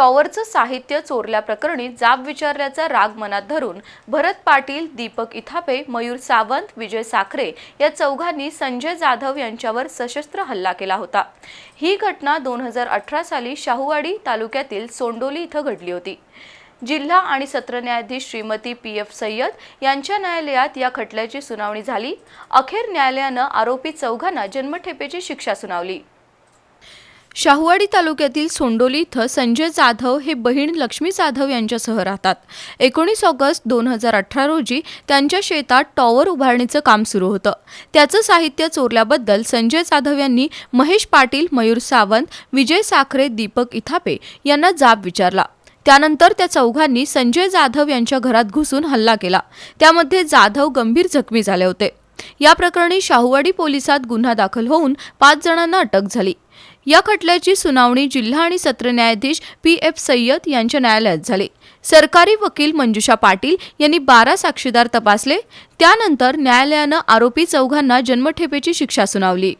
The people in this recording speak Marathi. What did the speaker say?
टॉवरचं साहित्य चोरल्याप्रकरणी जाब विचारल्याचा राग मनात धरून भरत पाटील दीपक इथापे मयूर सावंत विजय साखरे या चौघांनी संजय जाधव यांच्यावर सशस्त्र हल्ला केला होता. ही घटना दोन हजार अठरा साली शाहूवाडी तालुक्यातील सोंडोली इथं घडली होती. जिल्हा आणि सत्र न्यायाधीश श्रीमती पी एफ सय्यद यांच्या न्यायालयात या खटल्याची सुनावणी झाली. अखेर न्यायालयानं आरोपी चौघांना जन्मठेपेची शिक्षा सुनावली. शाहूवाडी तालुक्यातील सोंडोली इथं संजय जाधव हे बहीण लक्ष्मी जाधव यांच्यासह राहतात. एकोणीस ऑगस्ट दोन हजार अठरा रोजी त्यांच्या शेतात टॉवर उभारणीचं काम सुरू होतं. त्याचं साहित्य चोरल्याबद्दल संजय जाधव यांनी महेश पाटील मयूर सावंत विजय साखरे दीपक इथापे यांना जाब विचारला. त्यानंतर त्या चौघांनी संजय जाधव यांच्या घरात घुसून हल्ला केला. त्यामध्ये जाधव गंभीर जखमी झाले होते. या प्रकरणी शाहूवाडी पोलिसात गुन्हा दाखल होऊन पाच जणांना अटक झाली. या खटल्याची सुनावणी जिल्हा आणि सत्र न्यायाधीश पी एफ सय्यद यांच्या न्यायालयात झाली. सरकारी वकील मंजुषा पाटील यांनी बारा साक्षीदार तपासले. त्यानंतर न्यायालयानं आरोपी चौघांना जन्मठेपेची शिक्षा सुनावली.